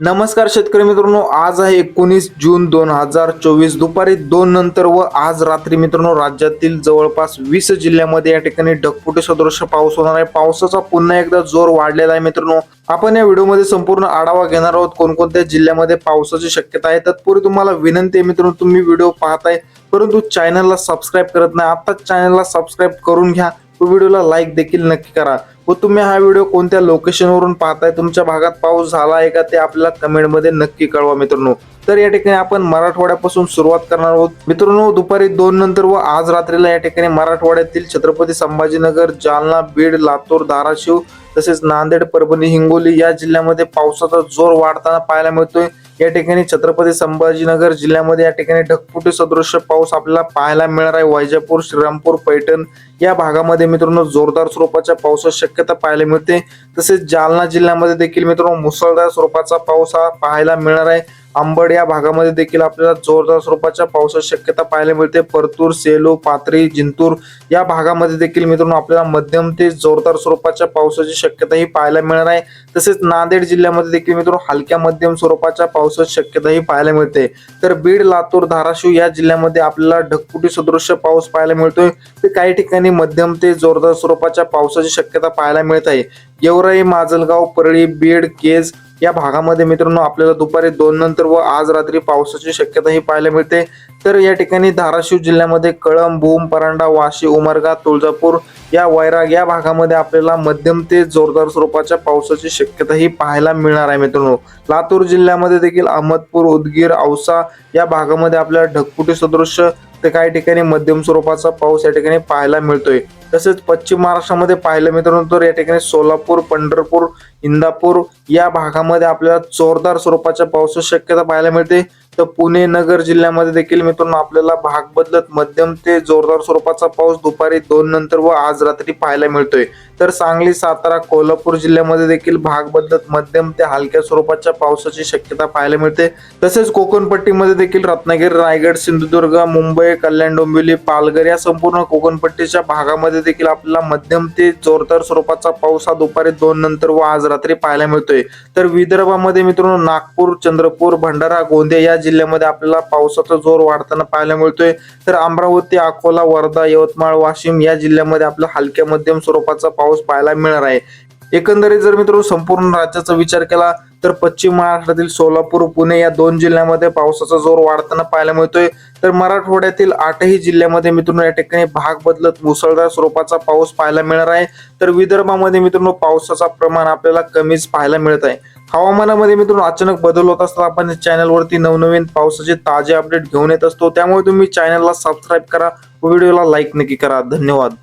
नमस्कार शेतकरी मित्रांनो आज आहे एकोणीस जून दोन हजार चोवीस दुपारी दोन नंतर व आज रात्री मित्रांनो राज्यातील जवळपास वीस जिल्ह्यामध्ये या ठिकाणी ढगफुटी सदृश पाऊस होणार आहे. पावसाचा पुन्हा एकदा जोर वाढलेला आहे मित्रांनो. आपण या व्हिडिओमध्ये संपूर्ण आढावा घेणार आहोत कोणकोणत्या जिल्ह्यामध्ये पावसाची शक्यता आहे. तत्पूर्वी तुम्हाला विनंती आहे मित्रांनो तुम्ही व्हिडिओ पाहताय परंतु चॅनलला सबस्क्राईब करत नाही. आत्ताच चॅनलला सबस्क्राईब करून घ्या. व व्हिडिओला लाईक देखील नक्की करा. व तुम्ही हा व्हिडिओ कोणत्या लोकेशनवरून पाहताय? तुमच्या भागात पाऊस झाला आहे का ते आपल्याला कमेंटमध्ये नक्की कळवा मित्रांनो. तर या ठिकाणी आपण मराठवाड्यापासून सुरुवात करणार आहोत. मित्रांनो दुपारी दोन नंतर व आज रात्रीला या ठिकाणी मराठवाड्यातील छत्रपती संभाजीनगर जालना बीड लातूर धाराशिव तसेच नांदेड परभणी हिंगोली या जिल्ह्यामध्ये पावसाचा जोर वाढताना पाहायला मिळतोय. या ठिकाणी छत्रपती संभाजीनगर जिल्ह्यामध्ये या ठिकाणी ढगफुटी सदृश पाऊस आपल्याला पाहायला मिळणार आहे. वैजापूर श्रीरामपूर पैठण या भागामध्ये मित्रांनो जोरदार स्वरूपाच्या पावसाची शक्यता पाहायला मिळते. तसेच जालना जिल्ह्यामध्ये देखील मित्रांनो मुसळधार स्वरूपाचा पाऊस हा पाहायला मिळणार आहे. अंबड या भागामध्ये देखील आपल्याला जोरदार स्वरूपाच्या पावसाची शक्यता पाहायला मिळते. परतूर सेलू पाथरी जिंतूर या भागामध्ये देखील मित्रांनो आपल्याला मध्यम ते जोरदार स्वरूपाच्या पावसाची शक्यता ही पाहायला मिळणार आहे. तसेच नांदेड जिल्ह्यामध्ये देखील मित्रांनो हलक्या मध्यम स्वरूपाच्या पावसाची शक्यता ही पाहायला मिळते. तर बीड लातूर धाराशिव या जिल्ह्यामध्ये आपल्याला ढगफुटी सदृश्य पाऊस पाहायला मिळतोय. तर काही ठिकाणी मध्यम ते जोरदार स्वरूपाच्या पावसाची शक्यता पाहायला मिळत आहे. गेवराई माजलगाव परळी बीड केज या भागामध्ये मित्रांनो आपल्याला दुपारी दोन नंतर व आज रात्री पावसाची शक्यताही पाहायला मिळते. तर या ठिकाणी धाराशिव जिल्ह्यामध्ये कळंब भूम परांडा वाशी उमरगा तुळजापूर या वैराग या भागामध्ये आपल्याला मध्यम ते जोरदार स्वरूपाच्या पावसाची शक्यताही पाहायला मिळणार आहे मित्रांनो. लातूर जिल्ह्यामध्ये देखील अहमदपूर उदगीर औसा या भागामध्ये आपल्याला ढगफुटी सदृश तर काही ठिकाणी मध्यम स्वरूपाचा पाऊस या ठिकाणी पाहायला मिळतोय. तसेच पश्चिम महाराष्ट्रामध्ये पाहिलं मित्रांनो तर या ठिकाणी सोलापूर पंढरपूर इंदापूर या भागामध्ये आपल्याला जोरदार स्वरूपाच्या पावसाची शक्यता पाहायला मिळते. तर पुणे नगर जिल्ह्यामध्ये देखील मित्रांनो आपल्याला भाग बदलत मध्यम ते जोरदार स्वरूपाचा पाऊस दुपारी दोन नंतर व आज रात्री पाहायला मिळतोय. तर सांगली सातारा कोल्हापूर जिल्ह्यामध्ये देखील भाग बदलत मध्यम ते हलक्या स्वरूपाच्या पावसाची शक्यता पाहायला मिळते. तसेच कोकणपट्टीमध्ये देखील रत्नागिरी रायगड सिंधुदुर्ग मुंबई कल्याण डोंबिवली पालघर या संपूर्ण कोकणपट्टीच्या भागामध्ये देखील आपल्याला मध्यम ते जोरदार स्वरूपाचा पाऊस हा दुपारी दोन नंतर व आज रात्री पाहायला मिळतोय. तर विदर्भामध्ये मित्रांनो नागपूर चंद्रपूर भंडारा गोंदिया या जिल्ह्यामध्ये आपल्याला पावसाचा जोर वाढताना पाहायला मिळतोय. तर अमरावती अकोला वर्धा यवतमाळ वाशिम या जिल्ह्यामध्ये आपल्या हलक्या मध्यम स्वरूपाचा पाऊस पाहायला मिळणार आहे. एकंदरीत जर मित्रांनो संपूर्ण राज्याचा विचार केला तर पश्चिम महाराष्ट्रातील सोलापूर पुणे या दोन जिल्ह्यामध्ये पावसाचा जोर वाढताना पाहायला मिळतोय. तर मराठवाड्यातील आठही जिल्ह्यामध्ये मित्रांनो या ठिकाणी भाग बदलत मुसळधार स्वरूपाचा पाऊस पाहायला मिळणार आहे. तर विदर्भामध्ये मित्रांनो पावसाचा प्रमाण आपल्याला कमीच पाहायला मिळत आहे. हवामानामध्ये मित्रांनो अचानक बदल होत असतात. आपण चॅनलवरती नवनवीन पावसाचे ताजे अपडेट घेऊन येत असतो. त्यामुळे तुम्ही चॅनलला सबस्क्राईब करा व्हिडिओला लाईक नक्की करा. धन्यवाद.